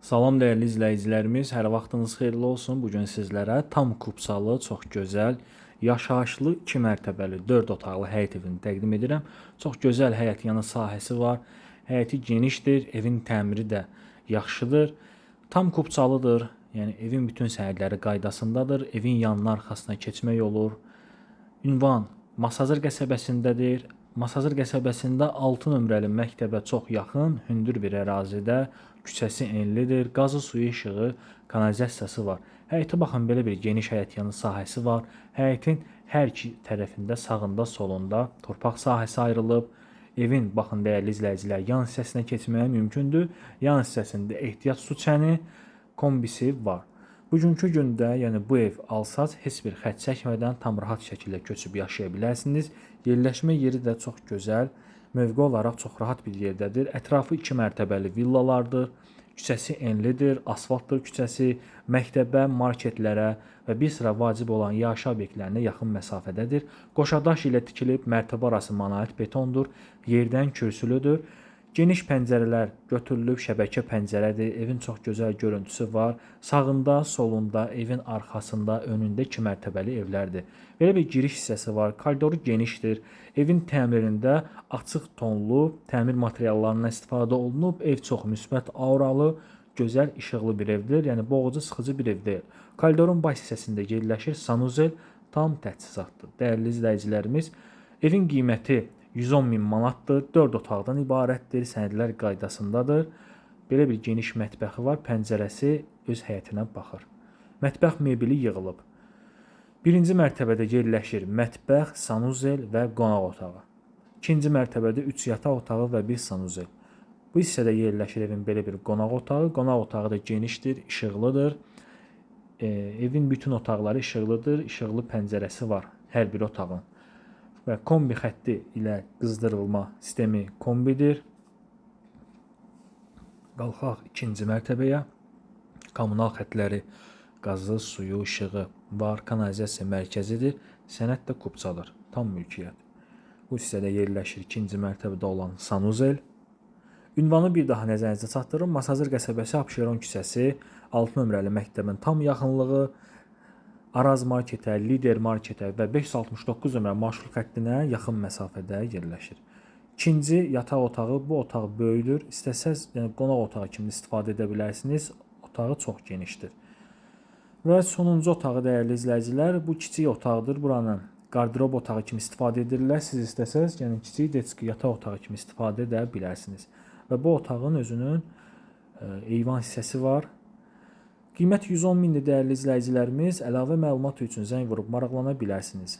Salam dəyərli izləyicilərimiz, hər vaxtınız xeyirli olsun. Bu gün sizlərə tam kupsalı, çox gözəl, yaşayışlı 2 mərtəbəli 4 otaqlı həyət evini təqdim edirəm. Çox gözəl həyət yanı sahəsi var. Həyəti genişdir, evin təmiri də yaxşıdır. Tam kupçalıdır. Yəni evin bütün səhərləri qaydasındadır. Evin yanına arxasına keçmək olur. Ünvan Masazır qəsəbəsindədir. Masazır qəsəbəsində 6 nömrəli məktəbə çox yaxın, hündür bir ərazidə, küçəsi enlidir, qazı suyu işığı, kanalizasiyası var. Həyətə baxın belə bir geniş həyət yanı sahəsi var. Həyətin hər iki tərəfində sağında, solunda torpaq sahəsi ayrılıb. Evin baxın dəyərli izləyicilər, yan hissəsinə keçməyə mümkündür. Yan hissəsində ehtiyat su çəni kombisi var. Bugünkü gündə, yəni bu ev alsaz heç bir xətt çəkmədən tam rahat şəkildə köçüb yaşaya bilərsiniz. Yerləşmə yeri də çox gözəl, mövqe olaraq çox rahat bir yerdədir. Ətrafı 2 mərtəbəli villalardır. Küçəsi enlidir, asfaltdır küçəsi, məktəbə, marketlərə və bir sıra vacib olan yaşayış obyektlərinə yaxın məsafədədir. Qoşadaş ilə tikilib, mərtəbə arası monolit betondur, yerdən kürsülüdür. Geniş pəncərələr götürülüb, şəbəkə pəncərədir. Evin çox gözəl görüntüsü var. Sağında, solunda, evin arxasında, önündə 2 mərtəbəli evlərdir. Belə bir giriş hissəsi var. Koridoru genişdir. Evin təmirində açıq tonlu təmir materiallarından istifadə olunub. Ev çox müsbət auralı, gözəl işıqlı bir evdir. Yəni boğucu, sıxıcı bir ev deyil. Koridorun baş hissəsində yerləşir sanuzel tam təchizatdır. Dəyərli izləyicilərimiz, evin qiyməti 110 min manatdır. 4 otaqdan ibarətdir. Sənədlər qaydasındadır. Belə bir geniş mətbəxi var. Pəncərəsi öz həyətinə baxır. Mətbəx mebeli yığılıb. Birinci mərtəbədə yerləşir mətbəx, sanuzel və qonaq otağı. İkinci mərtəbədə 3 yataq otağı və 1 sanuzel. Bu hissədə yerləşir evin belə bir qonaq otağı. Qonaq otağı da genişdir, işıqlıdır. E, evin bütün otaqları işıqlıdır, işıqlı pəncərəsi var hər bir otağın. Və kombi xətti ilə qızdırılma sistemi kombidir. Qalxaq ikinci mərtəbəyə. Kommunal xətləri, qazı, suyu, işığı var, kanalizasiya mərkəzidir. Sənəd də kupçadır, tam mülkiyyət. Bu hissədə yerləşir ikinci mərtəbədə olan sanuzel. Ünvanı bir daha nəzərinizə çatdırım. Masazır qəsəbəsi Abşeron küçəsi 6 nömrəli məktəbin tam yaxınlığı Araz marketə, Lider marketə və 569 nömrə marşrut xəttinə yaxın məsafədə yerləşir. İkinci yataq otağı, bu otaq böyükdür. İstəsəz, yəni qonaq otağı kimi istifadə edə bilərsiniz. Otağı çox genişdir. Və sonuncu otağı dəyərli izləyicilər, bu kiçik otaqdır. Buranın qardırob otağı kimi istifadə edirlər. Siz istəsəz, yəni kiçik detski yataq otağı kimi istifadə edə bilərsiniz. Və bu otağın özünün e, eyvan hissəsi var. Qiymət 110 mindir dəyərli izləyicilərimiz. Əlavə məlumat üçün zəng vurub maraqlana bilərsiniz.